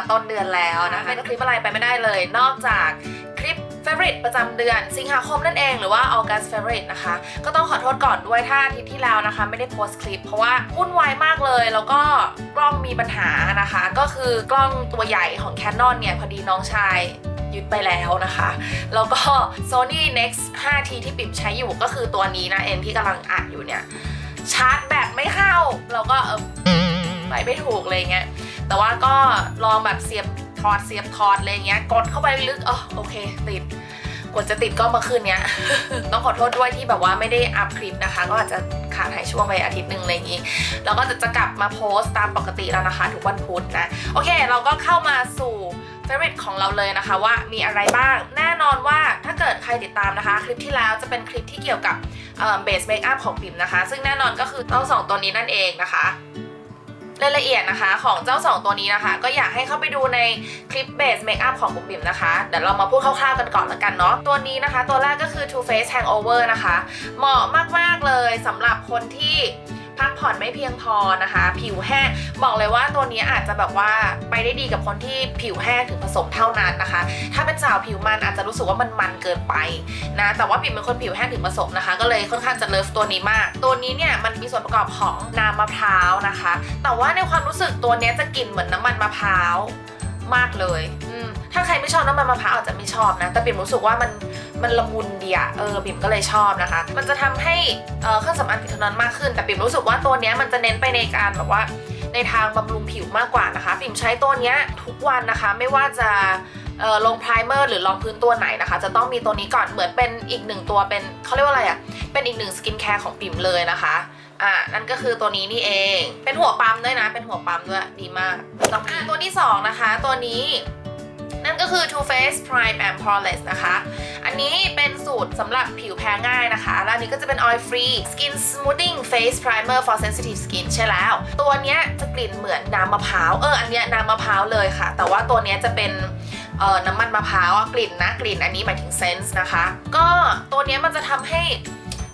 มาต้นเดือนแล้วนะคะไม่ได้คลิปอะไรไปไม่ได้เลย นอกจากคลิป favorite ประจำเดือนสิงหาคมนั่นเองหรือว่า August favorite นะคะ ก็ต้องขอโทษก่อนด้วยถ้าอาทิตย์ที่แล้วนะคะ ไม่ได้โพสต์คลิป เพราะว่าวุ่นวายมากเลย แล้วก็กล้องมีปัญหานะคะ ก็คือกล้องตัวใหญ่ของ Canon เนี่ย พอดีน้องชายยึดไปแล้วนะคะ แล้วก็ Sony Nex 5T ที่ปิ่มใช้อยู่ก็คือตัวนี้นะเอ็นที่กำลังอัดอยู่เนี่ย ชาร์จแบตไม่เข้า แล้วก็เออไปไม่ถูกเลยเงี้ย แต่ว่าก็ลองแบบเสียบทอดเสียบทอดอะไรเงี้ยกดเข้าไปลึกอ๋อโอเค ติดกว่าจะติดก็เมาคืนเนี้ย ต้องขอโทษด้วยที่แบบว่าไม่ได้อัพคลิปนะคะ ก็อาจจะขาดหายช่วงไปอาทิตย์หนึ่งอะไรอย่างงี้ แล้วก็จะจะกลับมาโพสต์ตามปกติแล้วนะคะทุกวันพุธนะ โอเค เราก็เข้ามาสู่ favorite ของเราเลยนะคะว่ามีอะไรบ้าง แน่นอนว่าถ้าเกิดใครติดตามนะคะ คลิปที่แล้วจะเป็นคลิปที่เกี่ยวกับเบสเมคอัพของปิ่มนะคะ ซึ่งแน่นอนก็คือเจ้าสองตัวนี้นั่นเองนะคะ รายละเอียดนะคะของเจ้า 2 ตัวนี้นะคะ ก็อยากให้เข้าไปดูในคลิปเบสเมคอัพของบุ๋มบิมนะคะ เดี๋ยวเรามาพูดคร่าวๆกันก่อนละกันเนาะตัวนี้นะคะ ตัวแรกก็คือ Too Faced Hangover นะคะ เหมาะมากๆเลยสำหรับคนที่ พักผ่อนไม่เพียงพอนะคะ ผิวแห้งบอกเลยว่าตัวนี้อาจจะแบบว่าไปได้ดีกับคนที่ผิวแห้งถึงผสมเท่านั้นนะคะ ถ้าเป็นสาวผิวมันอาจจะรู้สึกว่ามันมันเกินไปนะแต่ว่าปิ่มเป็นคนผิวแห้งถึงผสมนะคะ ก็เลยค่อนข้างจะเลิฟตัวนี้มาก ตัวนี้เนี่ยมันมีส่วนประกอบของน้ำมะพร้าวนะคะ แต่ว่าในความรู้สึกตัวนี้จะกลิ่นเหมือนน้ำมันมะพร้าว มากเลยอืมถ้าใครไม่ชอบน้ำมันมะพร้าวอาจจะไม่ชอบนะ แต่ปิ่มรู้สึกว่ามันมันละมุนดีอะเออปิ่มก็เลยชอบนะคะ มันจะทำให้เอ่อเครื่องสำอางผิวทนนานมากขึ้น แต่ปิ่มรู้สึกว่าตัวนี้มันจะเน้นไปในการแบบว่าในทางบำรุงผิวมากกว่านะคะ ปิ่มใช้ตัวนี้ทุกวันนะคะ ไม่ว่าจะ ลงไพรเมอร์หรือรองพื้นตัวไหนนะคะ จะต้องมีตัวนี้ก่อนเหมือนเป็นอีกหนึ่งตัวเป็นเขาเรียกว่าอะไรอะเป็นอีกหนึ่งสกินแคร์ของปิ่มเลยนะคะอ่านั่นก็คือตัวนี้นี่เองเป็นหัวปั๊มด้วยนะ เป็นหัวปั๊มด้วยดีมากต้องอ่าตัวที่สองนะคะ ตัวนี้นั่นก็คือ Too Faced Prime and Poreless นะคะ อันนี้เป็นสูตรสำหรับผิวแพ้ง่ายนะคะ แล้วนนี้ก็จะเป็น oil free skin smoothing face primer for sensitive skin ใช่แล้ว ตัวเนี้ยจะกลิ่นเหมือนน้ำมะพร้าว เออ อันเนี้ยน้ำมะพร้าวเลยค่ะ แต่ว่าตัวเนี้ยจะเป็น เอ่อน้ำมันมะพร้าวกลิ่นนะกลิ่นอันนี้หมายถึงเซนส์นะคะ ก็ตัวนี้มันจะทำให้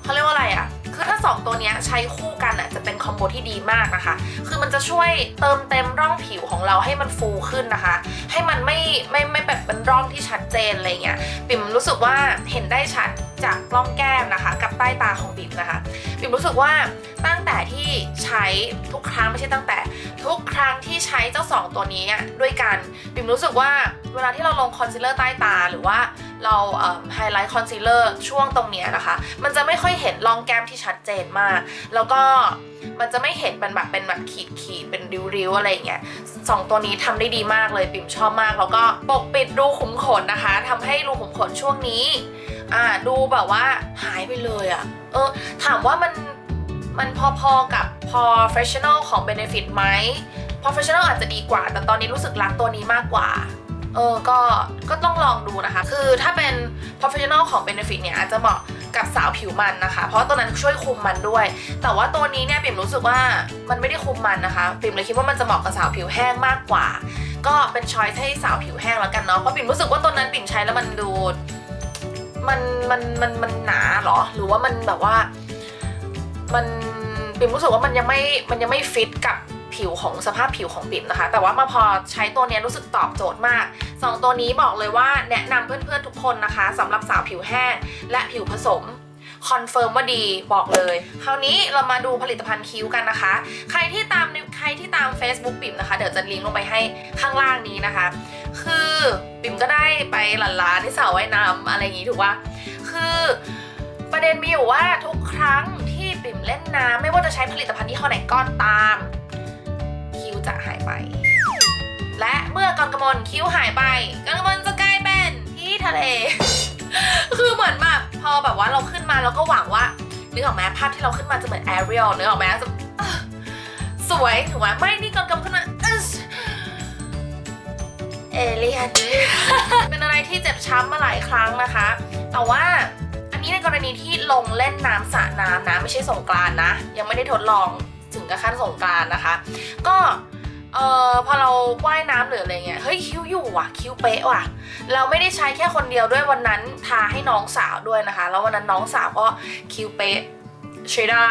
เขาเรียกว่าอะไรอะ่ะคือถ้า 2 ตัวนี้ใช้คู่กันอะจะเป็นคอมโบที่ดีมากนะคะ คือมันจะช่วยเติมเต็มร่องผิวของเราให้มันฟูขึ้นนะคะ ให้มันไม่ไม่ไม่แบบเป็นร่องที่ชัด เจนอะไรเงี้ยปิ่มรู้สึกว่าเห็นได้ชัดจากร่องแก้มนะคะ กับใต้ตาของปิ่มนะคะปิ่มรู้สึกว่าตั้งแต่ที่ใช้ทุกครั้งไม่ใช่ตั้งแต่ ทุกครั้งที่ใช้เจ้าสองตัวนี้ด้วยกันปิ่มรู้สึกว่าเวลาที่เราลงคอนซีลเลอร์ใต้ตาหรือว่าเราไฮไลท์คอนซีลเลอร์ช่วงตรงนี้นะคะ มันจะไม่ค่อยเห็นรองแก้มที่ชัดเจนมาก แล้วก็มันจะไม่เห็นเป็นแบบเป็นแบบขีดขีดเป็นริ้วๆอะไรอย่างเงี้ย สองตัวนี้ทำได้ดีมากเลยปิ่มชอบมาก แล้วก็ปกปิดรูขุมขนนะคะทำให้รูขุมขนช่วงนี้อ่าดูแบบว่าหายไปเลยอะ่ะเออถามว่ามันมันพอๆกับ professional ของ benefit ไหม professional อาจจะดีกว่า แต่ตอนนี้รู้สึกรักตัวนี้มากกว่าเออก็ก็ต้องลองดูนะคะ คือถ้าเป็น professional ของ benefit เนี่ยอาจจะเหมาะ กับสาวผิวมันนะคะ เพราะตัวนั้นช่วยคุมมันด้วย แต่ว่าตัวนี้เนี่ยปิ่มรู้สึกว่ามันไม่ได้คุมมันนะคะปิ่มเลยคิดว่ามันจะเหมาะกับสาวผิวแห้งมากกว่า ก็เป็นช้อยให้สาวผิวแห้งแล้วกันเนาะเพราะปิ่มรู้สึกว่าตัวนั้นปิ่มใช้แล้วมันดูมันมันมันมันหนาเหรอ หรือว่ามันแบบว่ามันปิ่มรู้สึกว่ามันยังไม่มันยังไม่ฟิตกับ ผิวของสภาพผิวของปิ่มนะคะ แต่ว่ามาพอใช้ตัวนี้รู้สึกตอบโจทย์มากสองตัวนี้บอกเลยว่าแนะนำเพื่อนๆทุกคนนะคะสำหรับสาวผิวแห้งและผิวผสมคอนเฟิร์มว่าดีบอกเลย คราวนี้เรามาดูผลิตภัณฑ์คิ้วกันนะคะ ใครที่ตามใครที่ตาม Facebook ปิ่มนะคะ เดี๋ยวจะลิงก์ลงไปให้ข้างล่างนี้นะคะ คือปิ่มก็ได้ไปหลั่นล้านที่สาวว่ายน้ำอะไรอย่างงี้ถูกปะคือประเด็นมีอยู่ว่าทุกครั้งที่ปิ่มเล่นน้ำไม่ว่าจะใช้ผลิตภัณฑ์ที่ห้อไหนก็ตาม จะหายไป และเมื่อกอนกระมลคิ้วหายไปกอนกระมลจะกลายเป็นที่ทะเล คือเหมือนแบบพอแบบว่าเราขึ้นมาเราก็หวังว่านึกออกไหมภาพที่เราขึ้นมาจะเหมือนแอเรียลนึกออกไหมสวยถูกไหมไม่นี่กอนกำขึ้นมาเอเลียนเป็นอะไรที่เจ็บช้ำมาหลายครั้งนะคะ แต่ว่าอันนี้ในกรณีที่ลงเล่นน้ำสระน้ำนะ ไม่ใช่สงกรานนะ ยังไม่ได้ทดลองถึงกับขั้นสงกรานนะคะ ก็ เออพอเราว่ายน้ำหรืออะไรเงี้ยเฮ้ยคิ้วอยู่ว่ะคิ้วเป๊ะว่ะ เราไม่ได้ใช้แค่คนเดียวด้วยวันนั้นทาให้น้องสาวด้วยนะคะ แล้ววันนั้นน้องสาวก็คิ้วเป๊ะใช้ได้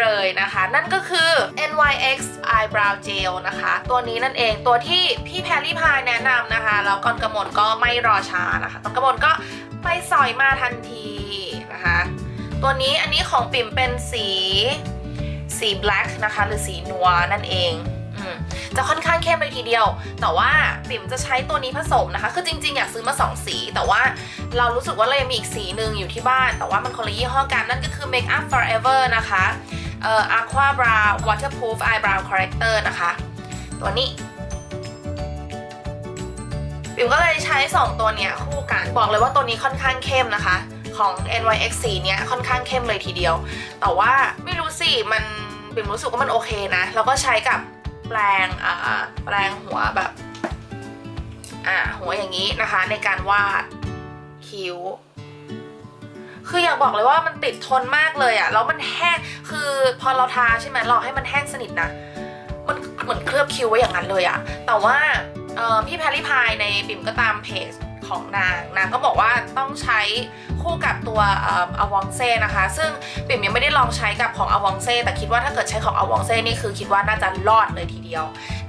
เลยนะคะ นั่นก็คือ NYX Eyebrow Gel นะคะ ตัวนี้นั่นเองตัวที่พี่แพรรี่พายแนะนำนะคะ แล้วก่อนกระมวลก็ไม่รอช้านะคะตอนกระมวลก็ไปสอยมาทันทีนะคะ ตัวนี้อันนี้ของปิ่มเป็นสีสี black นะคะ หรือสีนัวนั่นเอง จะค่อนข้างเข้มเลยทีเดียว แต่ว่าปิ่มจะใช้ตัวนี้ผสมนะคะ คือจริงๆ อยากซื้อมา 2 สี แต่ว่าเรารู้สึกว่าเรายังมีอีกสีหนึ่งอยู่ที่บ้าน แต่ว่ามันคนละยี่ห้อกันนั่นก็คือ Make Up Forever นะคะเอ่อ Aqua Brow Waterproof Eyebrow Corrector นะคะ ตัวนี้ปิ่มก็เลยใช้ 2 ตัวเนี้ยคู่กัน บอกเลยว่าตัวนี้ค่อนข้างเข้มนะคะ ของ NYX สีเนี้ยค่อนข้างเข้มเลยทีเดียว แต่ว่าไม่รู้สิ มันปิ่มรู้สึกว่ามันโอเคนะ แล้วก็ใช้กับ แปลงอ่าแปลงหัวแบบอ่าหัวอย่างนี้นะคะ ในการวาดคิ้ว คืออยากบอกเลยว่ามันติดทนมากเลยอะแล้วมันแห้งคือพอเราทาใช่ไหมรอให้มันแห้งสนิทนะมันเหมือนเคลือบคิ้วไว้อย่างนั้นเลยอะแต่ว่าพี่แพรรี่พายในปิ่มก็ตามเพจ ของนาง นางก็บอกว่าต้องใช้คู่กับตัวอวองเซ่นะคะ ซึ่งปิ่มยังไม่ได้ลองใช้กับของอวองเซ่แต่คิดว่าถ้าเกิดใช้ของอวองเซ่นี่คือคิดว่าน่าจะรอดเลยทีเดียว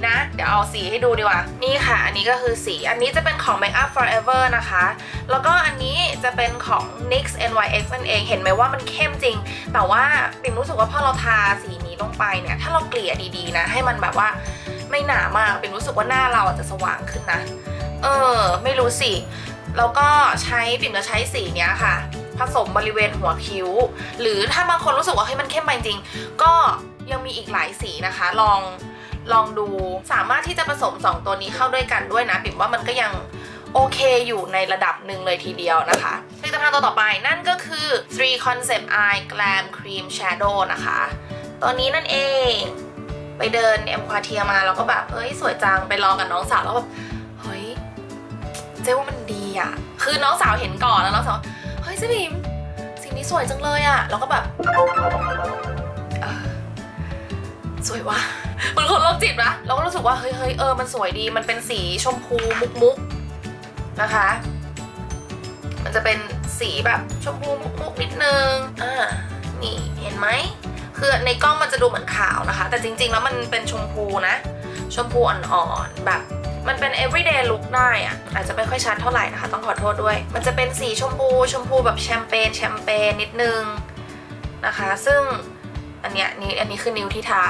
นะ เดี๋ยวเอาสีให้ดูดีกว่า นี่ค่ะ อันนี้ก็คือสี อันนี้จะเป็นของ Make Up Forever นะคะ แล้วก็อันนี้จะเป็นของ NYX NYX นั่นเอง เห็นไหมว่ามันเข้มจริง แต่ว่าปิ่มรู้สึกว่าพอเราทาสีนี้ลงไปเนี่ย ถ้าเราเกลี่ยดีๆนะ ให้มันแบบว่าไม่หนามากปิ่มรู้สึกว่าหน้าเราอาจจะสว่างขึ้นนะ เออ ไม่รู้สิ แล้วก็ใช้ปิ่มจะใช้สีเนี้ยค่ะ ผสมบริเวณหัวคิ้ว หรือถ้าบางคนรู้สึกว่าเฮ้ยมันเข้มไปจริง ก็ยังมีอีกหลายสีนะคะ ลองลองดูสามารถที่จะผสม 2 ตัวนี้เข้าด้วยกันด้วยนะปิ่มว่ามันก็ยังโอเคอยู่ในระดับหนึ่งเลยทีเดียวนะคะผลิตภัณฑ์ตัวต่อไปนั่นก็คือ Three Concept Eye Glam Cream Shadow นะคะ ตัวนี้นั่นเอง ไปเดินเอ็มควาเทียมาแล้วก็แบบเฮ้ยสวยจังไปลองกับน้องสาวแล้วแบบ เจ๊ว่ามันดีอะคือน้องสาวเห็นก่อนแล้วน้องสาวเฮ้ยเจ๊บิมสีนี้สวยจังเลยอะแล้วก็แบบเออสวยว่ะมือนคนโรคจิตนะเราก็รู้สึกว่าเฮ้ยเฮ้ยเออมันสวยดีมันเป็นสีชมพูมุกมุกนะคะ มันจะเป็นสีแบบชมพูมุกมุกนิดนึงอ่านี่เห็นไหมคือในกล้องมันจะดูเหมือนขาวนะคะ แต่จริง ๆ แล้วมันเป็นชมพูนะ ชมพูอ่อนๆแบบ มันเป็น everyday look ได้อะอาจจะไม่ค่อยชัดเท่าไหร่นะคะ ต้องขอโทษด้วย มันจะเป็นสีชมพูชมพูแบบแชมเปญแชมเปญนิดนึงนะคะ ซึ่งอันเนี้ยนี่อันนี้คือนิ้วที่ทา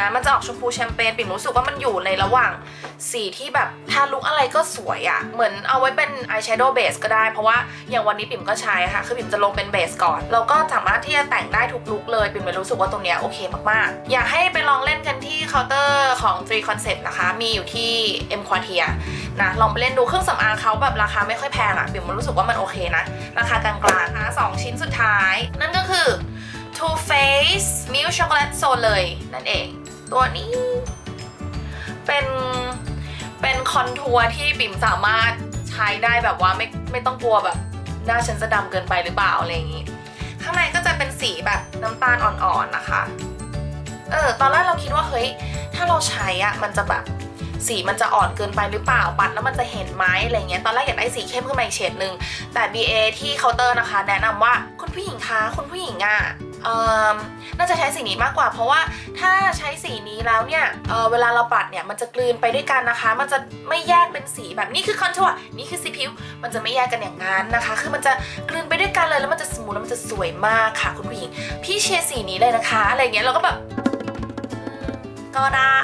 นะมันจะออกชมพูแชมเปญปิ่มรู้สึกว่ามันอยู่ในระหว่างสีที่แบบทาลุกอะไรก็สวยอะ่ะ เหมือนเอาไว้เป็นอายแชโดว์เบสก็ได้ เพราะว่าอย่างวันนี้ปิ่มก็ใช้ค่ะ คือปิ่มจะลงเป็นเบสก่อน แล้วก็สามารถที่จะแต่งได้ทุกลุกเลย ปิ่มเลยรู้สึกว่าตรงเนี้ยโอเคมากๆ อยากให้ไปลองเล่นกันที่เคาน์เตอร์ของ Three Concept นะคะ มีอยู่ที่ M Quartier นะลองไปเล่นดูเครื่องสำอางเขาแบบราคาไม่ค่อยแพงอะ่ะปิ่มรู้สึกว่ามันโอเคนะ ราคากลางๆนะคะสองชิ้นสุดท้าย นั่นก็คือ Too Faced Milk Chocolate Soleil นั่นเอง ตัวนี้ เป็นเป็นคอนทัวร์ที่ปิ่มสามารถใช้ได้แบบว่าไม่ไม่ต้องกลัวแบบ หน้าฉันจะดำเกินไปหรือเปล่าอะไรอย่างนี้ ข้างในก็จะเป็นสีแบบน้ำตาลอ่อนๆนะคะ เออตอนแรกเราคิดว่าเฮ้ยถ้าเราใช้อะมันจะแบบสีมันจะอ่อนเกินไปหรือเปล่าปัดแล้วมันจะเห็นไหมอะไรเงี้ยตอนแรกอยากได้สีเข้มขึ้นมาอีกเฉดนึงแต่ BA ที่เคาน์เตอร์นะคะ แนะนำว่าคุณผู้หญิงคะคุณผู้หญิงอะเอ่อ น่าจะใช้สีนี้มากกว่า เพราะว่าถ้าใช้สีนี้แล้วเนี่ยเเวลาเราปัดเนี่ยมันจะกลืนไปด้วยกันนะคะ มันจะไม่แยกเป็นสีแบบนี้คือคอนทัวร์นี่คือสีผิว มันจะไม่แยกกันอย่างนั้นนะคะ คือมันจะกลืนไปด้วยกันเลยแล้วมันจะสมูทแล้วมันจะสวยมากค่ะคุณผู้หญิง พี่เชียร์สีนี้เลยนะคะ อะไรเงี้ยเราก็แบบก็ได้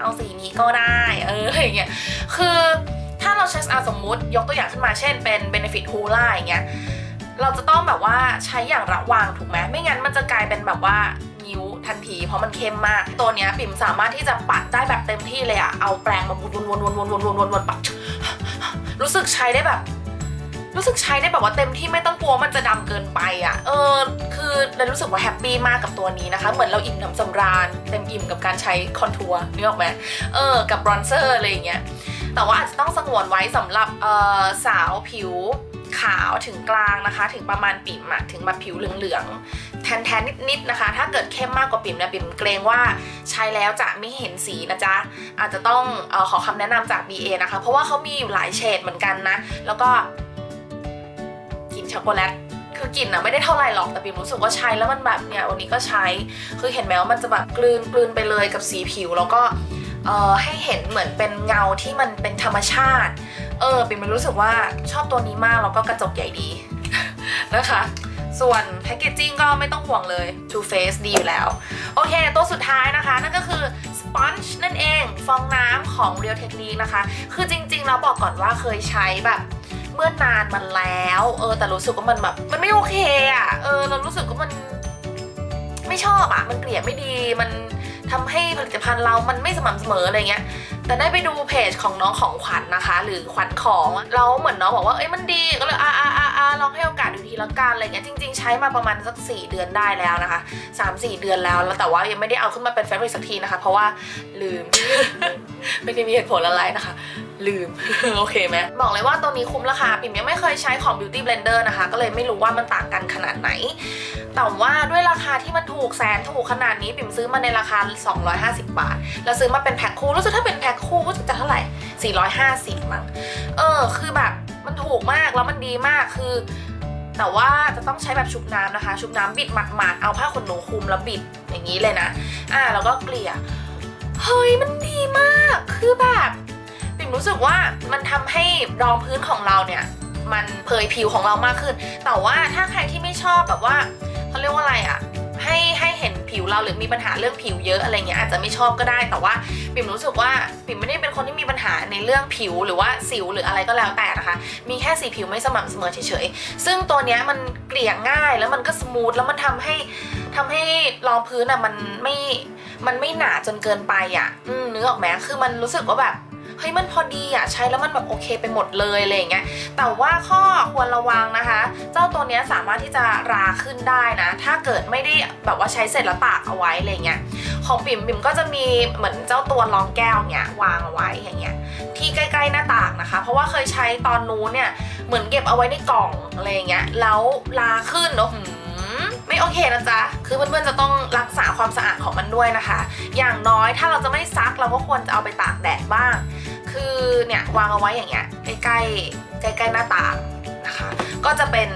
เอาสีนี้ก็ได้ เอออะไรเงี้ยคือถ้าเราใช้อาสมมุติยกตัวอย่างขึ้นมาเช่นเป็น Benefit h o l a อย่างเงี้ย เราจะต้องแบบว่าใช้อย่างระวังถูกไหมไม่งั้นมันจะกลายเป็นแบบว่านิ้วทันทีเพราะมันเข้มมาก ตัวเนี้ยปิ่มสามารถที่จะปัดได้แบบเต็มที่เลยอะเอาแปรงมาวนวนวนวนวนวนวนวนปัด รู้สึกใช้ได้แบบ รู้สึกใช้ได้แบบว่าเต็มที่ไม่ต้องกลัวมันจะดำเกินไปอะเออ คือเลยรู้สึกว่าแฮปปี้มากกับตัวนี้นะคะ เหมือนเราอิ่มน้ำสำราญเต็มอิ่มกับการใช้คอนทัวร์นึกออกไหมเออ กับบรอนเซอร์อะไรอย่างเงี้ยแต่ว่าอาจจะต้องสงวนไว้สำหรับเออสาวผิว ขาวถึงกลางนะคะ ถึงประมาณปิ่มอะถึงมาผิวเหลืองๆแทนๆนิดๆนะคะ ถ้าเกิดเข้มมากกว่าปิ่มเนี่ยปิ่มเกรงว่าใช้แล้วจะไม่เห็นสีนะจ๊ะอาจจะต้องออขอคำแนะนำจาก BA นะคะ เพราะว่าเขามีอยู่หลายเฉดเหมือนกันนะ แล้วก็กลินช็อกโกแลตคือกลิ่นอะไม่ได้เท่าไหร่หรอกแต่ปิ่มรู้สึกว่าใช้แล้วมันแบบเนี่ยวันนี้ก็ใช้คือเห็นไหมว่ามันจะแบบกลืนกลืนไปเลยกับสีผิวแล้วก็ให้เห็นเหมือนเป็นเงาที่มันเป็นธรรมชาติ เออปิ่มรู้สึกว่าชอบตัวนี้มากแล้วก็กระจกใหญ่ดี นะคะ ส่วนแพคเกจจิ้งก็ไม่ต้องห่วงเลย Too Faced ดีอยู่แล้ว โอเค ตัวสุดท้ายนะคะ นั่นก็คือ Sponge นั่นเอง ฟองน้ำของ Real Technique นะคะ คือจริงๆแล้วบอกก่อนว่าเคยใช้แบบเมื่อนานมาแล้ว เออ แต่รู้สึกว่ามันแบบ มันไม่โอเคอะ เออ เรารู้สึกว่ามัน ไม่ชอบอะ มันเกลี่ยไม่ดี มันทำให้ผลิตภัณฑ์เรามันไม่สม่ำเสมออะไรเงี้ย แต่ได้ไปดูเพจของน้องของขวัญนะคะ หรือขวัญของเราเหมือนน้องบอกว่าเอ้ยมันดีก็เลยอ่าอ่าอ่าอ่าลองให้โอกาสดูทีละกันอะไรเงี้ยจริง ๆ ใช้มาประมาณสัก 4 เดือนได้แล้วนะคะ3 4 เดือนแล้วแล้วแต่ว่ายังไม่ได้เอาขึ้นมาเป็นเฟรนสักทีนะคะ เพราะว่าลืม ไม่ได้มีเหตุผลอะไรนะคะ ลืม โอเคไหมบอกเลยว่าตัวนี้คุ้มราคา ปิ่มยังไม่เคยใช้ของ Beauty Blender นะคะ ก็เลยไม่รู้ว่ามันต่างกันขนาดไหน แต่ว่าด้วยราคาที่มันถูกแสนถูกขนาดนี้ปิ่มซื้อมาในราคา 250 บาท แล้วซื้อมาเป็นแพ็คคู่รู้สึกถ้าเป็นแพ็คคู่ก็จะเท่าไหร่ 450 มั้ง เออ คือแบบมันถูกมากแล้วมันดีมากคือ แต่ว่าจะต้องใช้แบบชุบน้ำนะคะ ชุบน้ำบิดหมาดๆเอาผ้าขนหนูคลุมแล้วบิดอย่างนี้เลยนะ อ่าแล้วก็เกลี่ยเฮ้ยมันดีมากคือแบบ รู้สึกว่ามันทำให้รองพื้นของเราเนี่ย มันเผยผิวของเรามากขึ้น แต่ว่าถ้าใครที่ไม่ชอบแบบว่าเขาเรียกว่าอะไรอะให้ให้เห็นผิวเราหรือมีปัญหาเรื่องผิวเยอะอะไรเงี้ยอาจจะไม่ชอบก็ได้ แต่ว่าปิ่มรู้สึกว่าปิ่มไม่ได้เป็นคนที่มีปัญหาในเรื่องผิวหรือว่าสิวหรืออะไรก็แล้วแต่นะคะ มีแค่สีผิวไม่สม่ำเสมอเฉยๆซึ่งตัวเนี้ยมันเกลี่ยง่ายแล้วมันก็สมูทแล้วมันทำให้ทำให้รองพื้นอะมันไม่มันไม่หนาจนเกินไปอะอืมนึกออกไหมคือมันรู้สึกว่าแบบ เฮ้ยมันพอดีอะใช้แล้วมันแบบโอเคไปหมดเลยอะไรอย่างเงี้ยแต่ว่าข้อควรระวังนะคะ เจ้าตัวนี้สามารถที่จะราขึ้นได้นะ ถ้าเกิดไม่ได้แบบว่าใช้เสร็จแล้วตากเอาไว้อะไรเงี้ยของปิ่มปิ่มก็จะมีเหมือนเจ้าตัวรองแก้วเนี้ยวางเอาไว้อย่างเงี้ยที่ใกล้ๆหน้าต่างนะคะ เพราะว่าเคยใช้ตอนนู้นเนี่ยเหมือนเก็บเอาไว้ในกล่องอะไรเงี้ยแล้วลาขึ้นเนอะหืมไม่โอเคนะจ๊ะ คือเพื่อนๆจะต้องรักษาความสะอาดของมันด้วยนะคะ อย่างน้อยถ้าเราจะไม่ซักเราก็ควรจะเอาไปตากแดดบ้าง คือเนี่ยวางเอาไว้อย่างเงี้ยใกล้ๆใกล้ๆหน้าต่างนะคะ ก็จะเป็น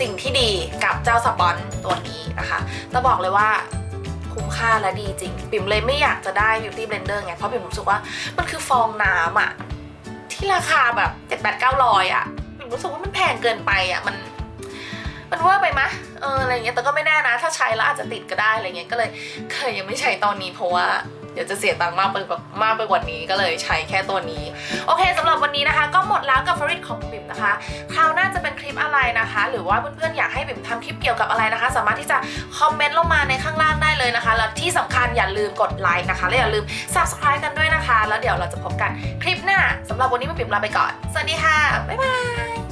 สิ่งที่ดีกับเจ้าสปอนตัวนี้นะคะจะบอกเลยว่าคุ้มค่าและดีจริง ปิ่มเลยไม่อยากจะได้ Beauty Blender ไง เพราะปิ่มรู้สึกว่ามันคือฟองน้ำอะที่ราคาแบบ7 8 9 0 0อะปิ่มรู้สึกว่ามันแพงเกินไปอะมัน มันเว่าไปมะเอออะไรเงี้ยแต่ก็ไม่แน่นะ ถ้าใช้แล้วอาจจะติดก็ได้อะไรเงี้ยก็เลยเคยยังไม่ใช้ตอนนี้เพราะว่า เดี๋ยวจะเสียตังค์มากไปกว่ามากไปกว่านี้ก็เลยใช้แค่ตัวนี้ โอเคสำหรับวันนี้นะคะ ก็หมดแล้วกับฟริตของปิ่มนะคะ คราวหน้าจะเป็นคลิปอะไรนะคะ หรือว่าเพื่อนๆอยากให้ปิ่มทำคลิปเกี่ยวกับอะไรนะคะ สามารถที่จะคอมเมนต์ลงมาในข้างล่างได้เลยนะคะแล้วที่สำคัญอย่าลืมกดไลค์นะคะและอย่าลืม subscribe กันด้วยนะคะ แล้วเดี๋ยวเราจะพบกันคลิปหน้าสำหรับวันนี้ปิ่มลาไปก่อนสวัสดีค่ะบ๊ายบาย